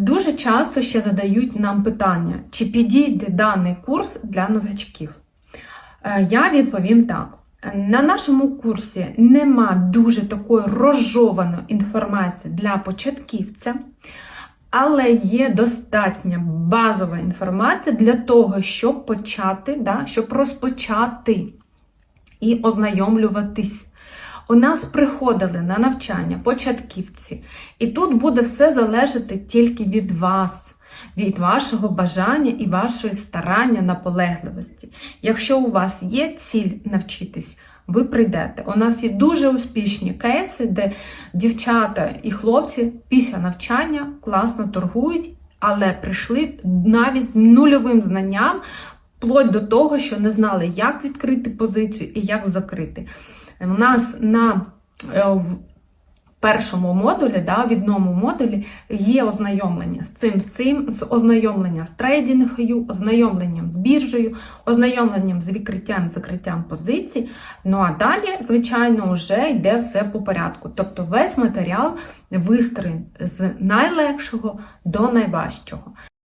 Дуже часто ще задають нам питання, чи підійде даний курс для новачків. Е, Я відповім так. На нашому курсі нема дуже такої розжованої інформації для початківця, але є достатня базова інформація для того, щоб почати, да, щоб розпочати і ознайомлюватись. У нас приходили на навчання початківці, і тут буде все залежати тільки від вас, від вашого бажання і вашої старання, наполегливості. Якщо у вас є ціль навчитись, ви прийдете. У нас є дуже успішні кейси, де дівчата і хлопці після навчання класно торгують, але прийшли навіть з нульовим знанням, вплоть до того, що не знали, як відкрити позицію і як закрити. У нас на е, першому модулі, да, в одному модулі є ознайомлення з цим всім, з ознайомлення з трейдингою, ознайомленням з біржею, ознайомленням з відкриттям закриттям позицій. Ну а далі, звичайно, вже йде все по порядку. Тобто весь матеріал вистроєн з найлегшого до найважчого.